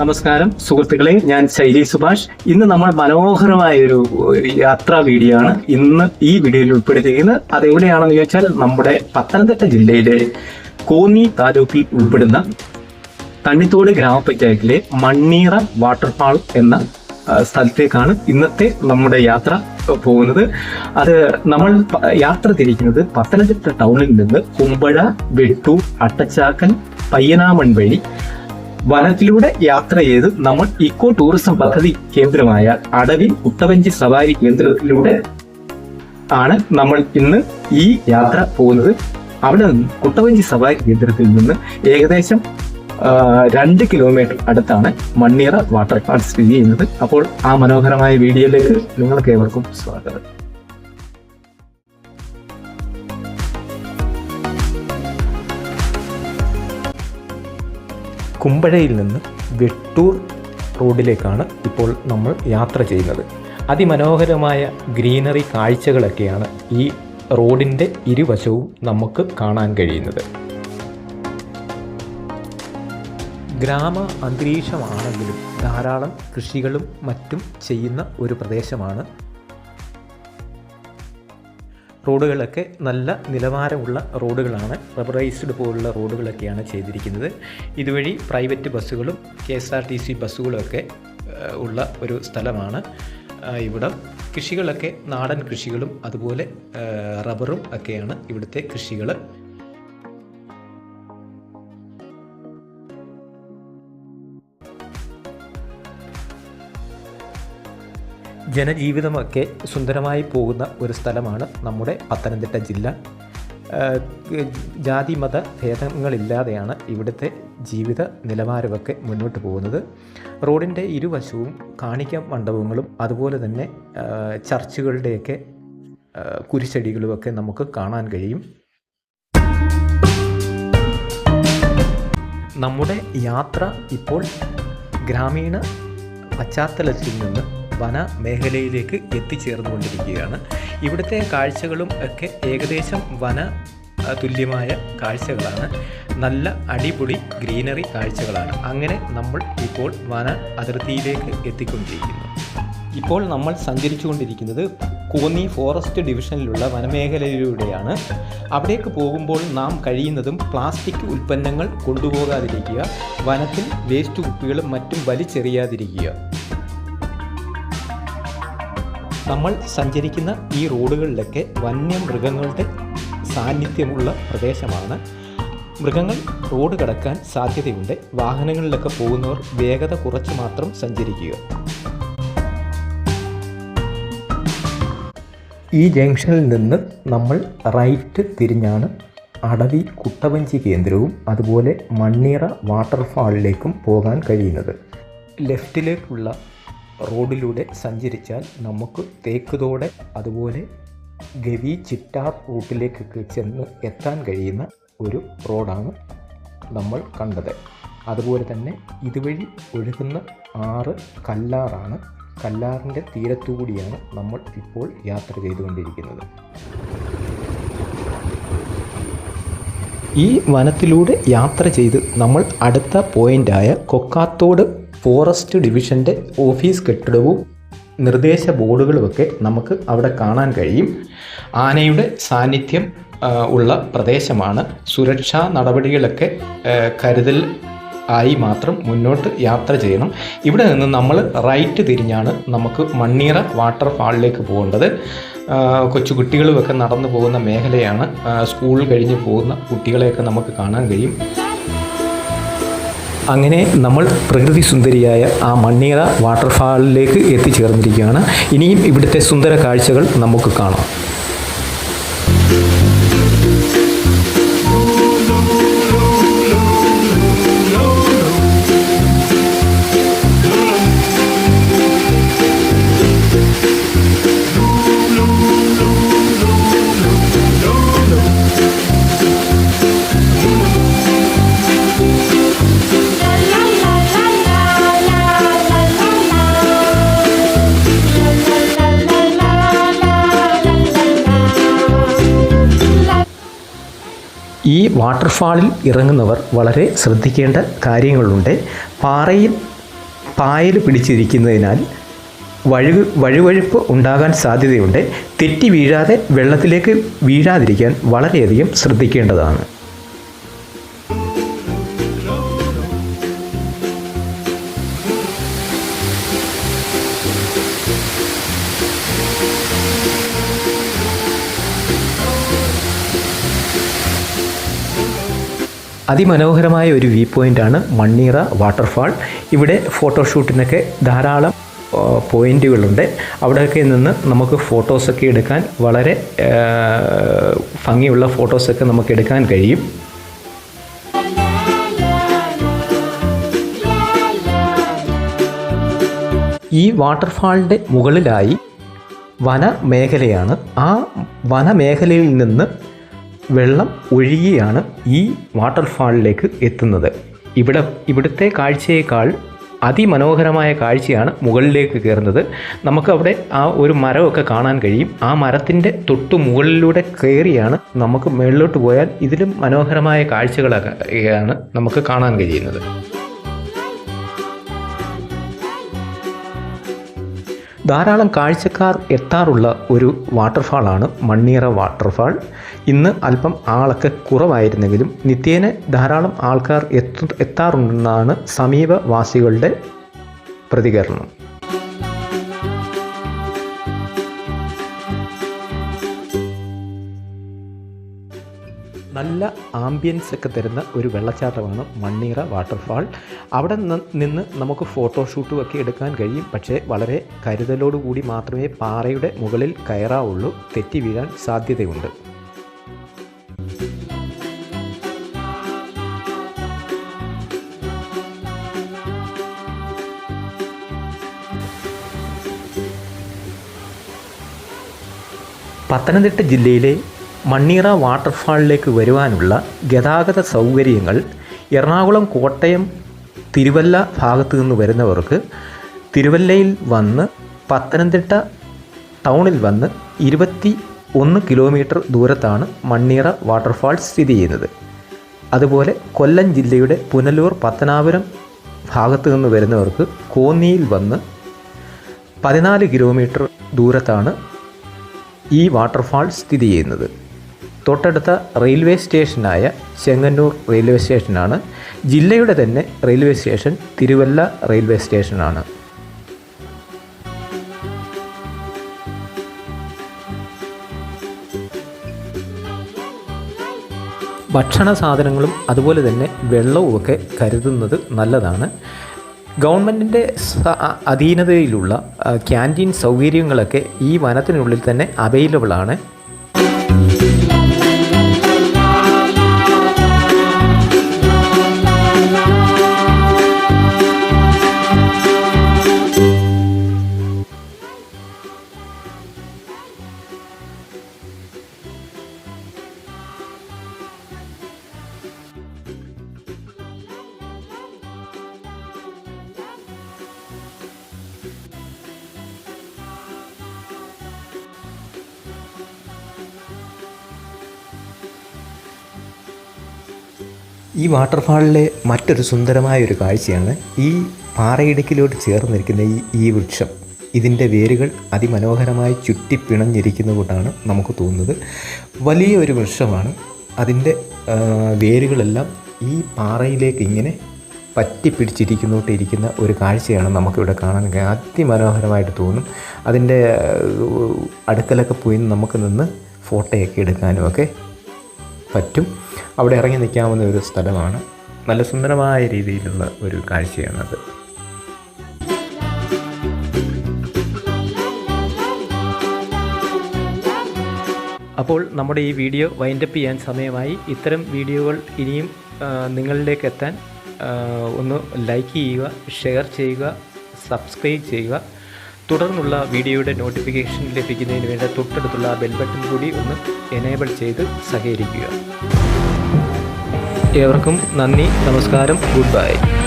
നമസ്കാരം സുഹൃത്തുക്കളെ. ഞാൻ ശൈലി സുഭാഷ്. ഇന്ന് നമ്മൾ മനോഹരമായ ഒരു യാത്രാ വീഡിയോ ആണ് ഇന്ന് ഈ വീഡിയോയിൽ ഉൾപ്പെടുത്തിയിരിക്കുന്നത്. അതെവിടെയാണെന്ന് ചോദിച്ചാൽ നമ്മുടെ പത്തനംതിട്ട ജില്ലയിലെ കോന്നി താലൂക്കിൽ ഉൾപ്പെടുന്ന തണ്ണിത്തോട് ഗ്രാമപഞ്ചായത്തിലെ മണ്ണീറ വാട്ടർഫാൾ എന്ന സ്ഥലത്തേക്കാണ് ഇന്നത്തെ നമ്മുടെ യാത്ര പോകുന്നത്. അത് നമ്മൾ യാത്ര തിരിക്കുന്നത് പത്തനംതിട്ട ടൗണിൽ നിന്ന് കുമ്പഴ വെട്ടൂർ അട്ടച്ചാക്കൽ പയ്യനാമൺ വഴി വനത്തിലൂടെ യാത്ര ചെയ്ത് നമ്മൾ ഇക്കോ ടൂറിസം പദ്ധതി കേന്ദ്രമായ അടവിൽ കുട്ടവഞ്ചി സവാരി കേന്ദ്രത്തിലൂടെ ആണ് നമ്മൾ ഇന്ന് ഈ യാത്ര പോകുന്നത്. അവിടെ നിന്ന് കുട്ടവഞ്ചി സവാരി കേന്ദ്രത്തിൽ നിന്ന് ഏകദേശം രണ്ട് കിലോമീറ്റർ അടുത്താണ് മണ്ണീറ വാട്ടർഫാൾ സ്ഥിതി ചെയ്യുന്നത്. അപ്പോൾ ആ മനോഹരമായ വീഡിയോയിലേക്ക് നിങ്ങൾക്ക് ഏവർക്കും സ്വാഗതം. കുമ്പഴയിൽ നിന്ന് വെട്ടൂർ റോഡിലേക്കാണ് ഇപ്പോൾ നമ്മൾ യാത്ര ചെയ്യുന്നത്. അതിമനോഹരമായ ഗ്രീനറി കാഴ്ചകളൊക്കെയാണ് ഈ റോഡിന്റെ ഇരുവശവും നമുക്ക് കാണാൻ കഴിയുന്നത്. ഗ്രാമ അന്തരീക്ഷമാണെങ്കിലും ധാരാളം കൃഷികളും മറ്റും ചെയ്യുന്ന ഒരു പ്രദേശമാണ് റോഡുകളൊക്കെ നല്ല നിലവാരമുള്ള റോഡുകളാണ് റബ്ബറൈസ്ഡ് പോലുള്ള റോഡുകളൊക്കെയാണ് ചെയ്തിരിക്കുന്നത്. ഇതുവഴി പ്രൈവറ്റ് ബസ്സുകളും K S R T C ബസ്സുകളുമൊക്കെ ഉള്ള ഒരു സ്ഥലമാണ്. ഇവിടം കൃഷികളൊക്കെ നാടൻ കൃഷികളും അതുപോലെ റബ്ബറും ഒക്കെയാണ് ഇവിടുത്തെ കൃഷികൾ ജനജീവിതമൊക്കെ സുന്ദരമായി പോകുന്ന ഒരു സ്ഥലമാണ് നമ്മുടെ പത്തനംതിട്ട ജില്ല. ജാതി മത ഭേദങ്ങളില്ലാതെയാണ് ഇവിടുത്തെ ജീവിത നിലവാരമൊക്കെ മുന്നോട്ട് പോകുന്നത്. റോഡിന്റെ ഇരുവശവും കാണിക്ക മണ്ഡപങ്ങളും അതുപോലെ തന്നെ ചർച്ചുകളുടെയൊക്കെ കുരിശടികളുമൊക്കെ നമുക്ക് കാണാൻ കഴിയും. നമ്മുടെ യാത്ര ഇപ്പോൾ ഗ്രാമീണ പശ്ചാത്തലത്തിൽ നിന്ന് വന മേഖലയിലേക്ക് എത്തിച്ചേർന്നുകൊണ്ടിരിക്കുകയാണ്. ഇവിടുത്തെ കാഴ്ചകളും ഒക്കെ ഏകദേശം വന തുല്യമായ കാഴ്ചകളാണ്. നല്ല അടിപൊളി ഗ്രീനറി കാഴ്ചകളാണ്. അങ്ങനെ നമ്മൾ ഇപ്പോൾ വന അതിർത്തിയിലേക്ക് എത്തിക്കൊണ്ടിരിക്കുന്നു. ഇപ്പോൾ നമ്മൾ സഞ്ചരിച്ചുകൊണ്ടിരിക്കുന്നത് കോന്നി ഫോറസ്റ്റ് ഡിവിഷനിലുള്ള വനമേഖലയിലൂടെയാണ്. അവിടേക്ക് പോകുമ്പോൾ നാം കഴിയുന്നതും പ്ലാസ്റ്റിക് ഉൽപ്പന്നങ്ങൾ കൊണ്ടുപോകാതിരിക്കുക വനത്തിൽ വേസ്റ്റ് കുപ്പികളും മറ്റും വലിച്ചെറിയാതിരിക്കുക. നമ്മൾ സഞ്ചരിക്കുന്ന ഈ റോഡുകളിലൊക്കെ വന്യമൃഗങ്ങളുടെ സാന്നിധ്യമുള്ള പ്രദേശമാണ്. മൃഗങ്ങൾ റോഡ് കടക്കാൻ സാധ്യതയുണ്ട്. വാഹനങ്ങളിലൊക്കെ പോകുന്നവർ വേഗത കുറച്ച് മാത്രം സഞ്ചരിക്കുക. ഈ ജംഗ്ഷനിൽ നിന്ന് നമ്മൾ റൈറ്റ് തിരിഞ്ഞാണ് അടവി കുട്ടവഞ്ചി കേന്ദ്രവും അതുപോലെ മണ്ണീറ വാട്ടർഫാളിലേക്കും പോകാൻ കഴിയുന്നത്. ലെഫ്റ്റിലേക്കുള്ള റോഡിലൂടെ സഞ്ചരിച്ചാൽ നമുക്ക് തേക്കുതോടെ അതുപോലെ ഗവി ചിറ്റാർ റൂട്ടിലേക്കൊക്കെ ചെന്ന് എത്താൻ കഴിയുന്ന ഒരു റോഡാണ് നമ്മൾ കണ്ടത്. അതുപോലെ തന്നെ ഇതുവഴി ഒഴുകുന്ന ആറ് കല്ലാറാണ്. കല്ലാറിന്റെ തീരത്തുകൂടിയാണ് നമ്മൾ ഇപ്പോൾ യാത്ര ചെയ്തുകൊണ്ടിരിക്കുന്നത്. ഈ വനത്തിലൂടെ യാത്ര ചെയ്ത് നമ്മൾ അടുത്ത പോയിന്റായ കൊക്കാത്തോട് ഫോറസ്റ്റ് ഡിവിഷന്റെ ഓഫീസ് കെട്ടിടവും നിർദ്ദേശ ബോർഡുകളുമൊക്കെ നമുക്ക് അവിടെ കാണാൻ കഴിയും. ആനയുടെ സാന്നിധ്യം ഉള്ള പ്രദേശമാണ്. സുരക്ഷാ നടപടികളൊക്കെ കരുതൽ ആയി മാത്രം മുന്നോട്ട് യാത്ര ചെയ്യണം. ഇവിടെ നിന്ന് നമ്മൾ റൈറ്റ് തിരിഞ്ഞാണ് നമുക്ക് മണ്ണീറ വാട്ടർഫാളിലേക്ക് പോകേണ്ടത്. കൊച്ചുകുട്ടികളുമൊക്കെ കൊച്ചു കുട്ടികളുമൊക്കെ നടന്നു പോകുന്ന മേഖലയാണ് സ്കൂൾ കഴിഞ്ഞ് പോകുന്ന കുട്ടികളെയൊക്കെ നമുക്ക് കാണാൻ കഴിയും. അങ്ങനെ നമ്മൾ പ്രകൃതി സുന്ദരിയായ ആ മണ്ണീറ വാട്ടർഫാളിലേക്ക് എത്തിച്ചേർന്നിരിക്കുകയാണ്. ഇനിയും ഇവിടുത്തെ സുന്ദര കാഴ്ചകൾ നമുക്ക് കാണാം. ഈ വാട്ടർഫാളിൽ ഇറങ്ങുന്നവർ വളരെ ശ്രദ്ധിക്കേണ്ട കാര്യങ്ങളുണ്ട്. പാറയിൽ പായൽ പിടിച്ചിരിക്കുന്നതിനാൽ വഴു വഴുവഴുപ്പ് ഉണ്ടാകാൻ സാധ്യതയുണ്ട്. തെറ്റി വീഴാതെ വെള്ളത്തിലേക്ക് വീഴാതിരിക്കാൻ വളരെയധികം ശ്രദ്ധിക്കേണ്ടതാണ്. അതിമനോഹരമായ ഒരു വ്യൂ ആണ് മണ്ണീറ വാട്ടർഫാൾ ഇവിടെ ഫോട്ടോഷൂട്ടിനൊക്കെ ധാരാളം പോയിന്റുകളുണ്ട് അവിടെയൊക്കെ നിന്ന് നമുക്ക് ഫോട്ടോസൊക്കെ എടുക്കാൻ വളരെ ഭംഗിയുള്ള ഫോട്ടോസൊക്കെ നമുക്ക് എടുക്കാൻ കഴിയും. ഈ വാട്ടർഫാളിന്റെ മുകളിലായി വനമേഖലയാണ്. ആ വനമേഖലയിൽ നിന്ന് വെള്ളം ഒഴുകിയാണ് ഈ വാട്ടർഫാളിലേക്ക് എത്തുന്നത്. ഇവിടെ ഇവിടുത്തെ കാഴ്ചയേക്കാൾ അതിമനോഹരമായ കാഴ്ചയാണ് മുകളിലേക്ക് കയറുന്നത്. നമുക്കവിടെ ആ ഒരു മരമൊക്കെ കാണാൻ കഴിയും. ആ മരത്തിന്റെ തൊട്ടു മുകളിലൂടെ കയറിയാണ് നമുക്ക് മുകളിലോട്ട് പോയാൽ ഇതിലും മനോഹരമായ കാഴ്ചകളൊക്കെയാണ് നമുക്ക് കാണാൻ കഴിയുന്നത്. ധാരാളം കാഴ്ചക്കാർ എത്താറുള്ള ഒരു വാട്ടർഫാളാണ് മണ്ണീറ വാട്ടർഫാൾ. ഇന്ന് അല്പം ആളൊക്കെ കുറവായിരുന്നെങ്കിലും നിത്യേന ധാരാളം ആൾക്കാർ എത്തു എത്താറുണ്ടെന്നാണ് സമീപവാസികളുടെ പ്രതികരണം. നല്ല ആംബിയൻസ് ഒക്കെ തരുന്ന ഒരു വെള്ളച്ചാട്ടമാണ് മണ്ണീറ വാട്ടർഫാൾ അവിടെ നിന്ന് നമുക്ക് ഫോട്ടോഷൂട്ടും ഒക്കെ എടുക്കാൻ കഴിയും. പക്ഷേ വളരെ കരുതലോടുകൂടി മാത്രമേ പാറയുടെ മുകളിൽ കയറാവുള്ളൂ. തെറ്റി വീഴാൻ സാധ്യതയുണ്ട്. പത്തനംതിട്ട ജില്ലയിലെ മണ്ണീറ വാട്ടർഫാളിലേക്ക് വരുവാനുള്ള ഗതാഗത സൗകര്യങ്ങൾ എറണാകുളം കോട്ടയം തിരുവല്ല ഭാഗത്തു നിന്ന് വരുന്നവർക്ക് തിരുവല്ലയിൽ വന്ന് പത്തനംതിട്ട ടൗണിൽ വന്ന് ഇരുപത്തി ഒന്ന് കിലോമീറ്റർ ദൂരത്താണ് മണ്ണീറ വാട്ടർഫാൾ സ്ഥിതി ചെയ്യുന്നത്. അതുപോലെ കൊല്ലം ജില്ലയുടെ പുനലൂർ പത്തനാപുരം ഭാഗത്തു നിന്ന് വരുന്നവർക്ക് കോന്നിയിൽ വന്ന് പതിനാല് കിലോമീറ്റർ ദൂരത്താണ് ഈ വാട്ടർഫാൾ സ്ഥിതി ചെയ്യുന്നത്. തൊട്ടടുത്ത റെയിൽവേ സ്റ്റേഷനായ ചെങ്ങന്നൂർ റെയിൽവേ സ്റ്റേഷനാണ്. ജില്ലയുടെ തന്നെ റെയിൽവേ സ്റ്റേഷൻ തിരുവല്ല റെയിൽവേ സ്റ്റേഷനാണ്. ഭക്ഷണ സാധനങ്ങളും അതുപോലെ തന്നെ വെള്ളവുമൊക്കെ കരുതുന്നത് നല്ലതാണ്. ഗവൺമെന്റിന്റെ അധീനതയിലുള്ള ക്യാന്റീൻ സൗകര്യങ്ങളൊക്കെ ഈ വനത്തിനുള്ളിൽ തന്നെ അവൈലബിൾ ഈ വാട്ടർഫാളിലെ മറ്റൊരു സുന്ദരമായ ഒരു കാഴ്ചയാണ് ഈ പാറയിടുക്കിലോട്ട് ചേർന്നിരിക്കുന്ന ഈ ഈ വൃക്ഷം. ഇതിന്റെ വേരുകൾ അതിമനോഹരമായി ചുറ്റിപ്പിണഞ്ഞിരിക്കുന്ന കൊണ്ടാണ് നമുക്ക് തോന്നുന്നത്. വലിയ ഒരു വൃക്ഷമാണ്. അതിന്റെ വേരുകളെല്ലാം ഈ പാറയിലേക്ക് ഇങ്ങനെ പറ്റിപ്പിടിച്ചിരിക്കുന്നോട്ടിരിക്കുന്ന ഒരു കാഴ്ചയാണ് നമുക്കിവിടെ കാണാൻ. അതിമനോഹരമായിട്ട് തോന്നും. അതിന്റെ അടുക്കലൊക്കെ പോയി നമുക്ക് നിന്ന് ഫോട്ടോയൊക്കെ എടുക്കാനും ഒക്കെ പറ്റും. അവിടെ ഇറങ്ങി നിൽക്കാവുന്ന ഒരു സ്ഥലമാണ്. നല്ല സുന്ദരമായ രീതിയിലുള്ള ഒരു കാഴ്ചയാണത്. അപ്പോൾ നമ്മുടെ ഈ വീഡിയോ വൈൻഡപ്പ് ചെയ്യാൻ സമയമായി. ഇത്തരം വീഡിയോകൾ ഇനിയും നിങ്ങളിലേക്ക് എത്താൻ ഒന്ന് ലൈക്ക് ചെയ്യുക ഷെയർ ചെയ്യുക സബ്സ്ക്രൈബ് ചെയ്യുക. തുടർന്നുള്ള വീഡിയോയുടെ നോട്ടിഫിക്കേഷൻ ലഭിക്കുന്നതിന് വേണ്ട തൊട്ടടുത്തുള്ള ബെൽ ബട്ടൺ കൂടി ഒന്ന് എനേബിൾ ചെയ്ത് സഹകരിക്കുക. ഏവർക്കും നന്ദി നമസ്കാരം ഗുഡ് ബൈ.